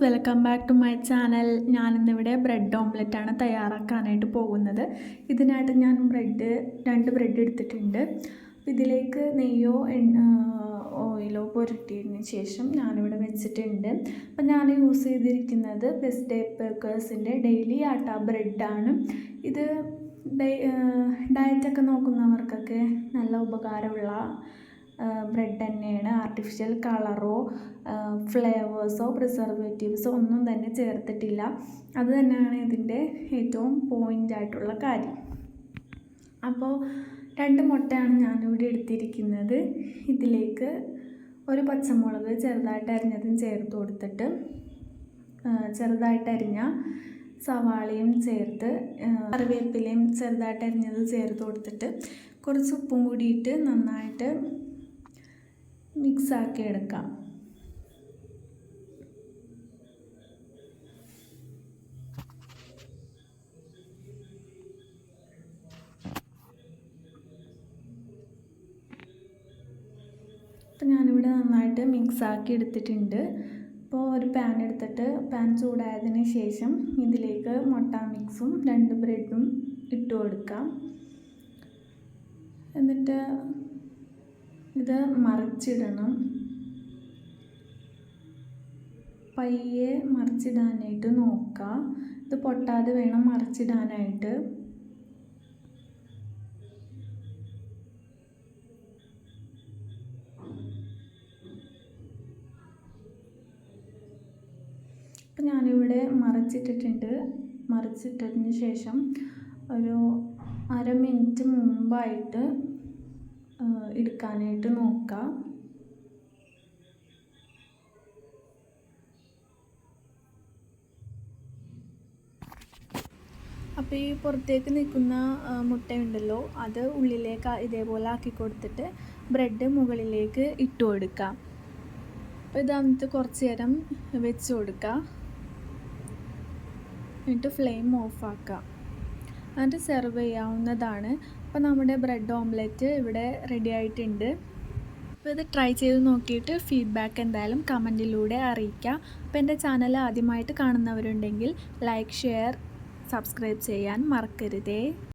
Welcome back to my channel. ഞാനിന്നിവിടെ bread omelette ആണ് തയ്യാറാക്കാനായിട്ട് പോകുന്നത്. ഇതിനായിട്ട് ഞാൻ ബ്രെഡ് രണ്ട് ബ്രെഡ് എടുത്തിട്ടുണ്ട്. ഇതിലേക്ക് നെയ്യോ ഓയിലോ പുരട്ടിയതിന് ശേഷം ഞാനിവിടെ വെച്ചിട്ടുണ്ട്. അപ്പം ഞാൻ യൂസ് ചെയ്തിരിക്കുന്നത് ബെസ്റ്റ് ഡേ പേക്കേഴ്സിന്റെ ഡെയിലി ആട്ട ബ്രെഡാണ്. ഇത് ഡയറ്റൊക്കെ നോക്കുന്നവർക്കൊക്കെ നല്ല ഉപകാരമുള്ള ബ്രെഡ് തന്നെയാണ്. ആർട്ടിഫിഷ്യൽ കളറോ ഫ്ലേവേഴ്സോ പ്രിസർവേറ്റീവ്സോ ഒന്നും തന്നെ ചേർത്തിട്ടില്ല. അത് തന്നെയാണ് ഇതിന്റെ ഏറ്റവും പോയിന്റ് ആയിട്ടുള്ള കാര്യം. അപ്പോൾ രണ്ട് മുട്ടയാണ് ഞാനിവിടെ എടുത്തിരിക്കുന്നത്. ഇതിലേക്ക് ഒരു പച്ചമുളക് ചെറുതായിട്ട് അരിഞ്ഞതും ചേർത്ത് കൊടുത്തിട്ട് ചെറുതായിട്ട് അരിഞ്ഞ സവാളയും ചേർത്ത് കറിവേപ്പിലയും ചെറുതായിട്ട് അരിഞ്ഞത് ചേർത്ത് കൊടുത്തിട്ട് കുറച്ച് ഉപ്പും കൂടിയിട്ട് നന്നായിട്ട് മിക്സാക്കി എടുക്കാം. അപ്പം ഞാനിവിടെ നന്നായിട്ട് മിക്സാക്കി എടുത്തിട്ടുണ്ട്. അപ്പോൾ ഒരു പാൻ എടുത്തിട്ട് പാൻ ചൂടായതിന് ശേഷം ഇതിലേക്ക് മുട്ട മിക്സും രണ്ട് ബ്രെഡും ഇട്ട് കൊടുക്കാം. എന്നിട്ട് ഇത് മറിച്ചിടണം. പയ്യെ മറിച്ചിടാനായിട്ട് നോക്കുക ഇത് പൊട്ടാതെ വേണം മറിച്ചിടാനായിട്ട്. അപ്പം ഞാനിവിടെ മറിച്ചിട്ടിട്ടുണ്ട്. മറിച്ചിട്ടതിന് ശേഷം ഒരു അര മിനിറ്റ് മുമ്പായിട്ട് എടുക്കാനായിട്ട് നോക്കുക അപ്പോൾ ഈ പുറത്തേക്ക് നിൽക്കുന്ന മുട്ടയുണ്ടല്ലോ അത് ഉള്ളിലേക്ക് ഇതേപോലെ ആക്കി കൊടുത്തിട്ട് ബ്രെഡ് മുകളിലേക്ക് ഇട്ട് കൊടുക്കാം. അപ്പോൾ ഇത് കുറച്ച് നേരം വെച്ച് കൊടുക്കുക എന്നിട്ട് ഫ്ലെയിം ഓഫ് എന്നിട്ട് സെർവ് ചെയ്യാവുന്നതാണ്. അപ്പോൾ നമ്മുടെ ബ്രെഡ് ഓംലെറ്റ് ഇവിടെ റെഡി ആയിട്ടുണ്ട്. അപ്പോൾ ഇത് ട്രൈ ചെയ്ത് നോക്കിയിട്ട് ഫീഡ്ബാക്ക് എന്തായാലും കമന്റിലൂടെ അറിയിക്കാം. അപ്പോൾ എന്റെ ചാനൽ ആദ്യമായിട്ട് കാണുന്നവരുണ്ടെങ്കിൽ ലൈക്ക് ഷെയർ സബ്സ്ക്രൈബ് ചെയ്യാൻ മറക്കരുതേ.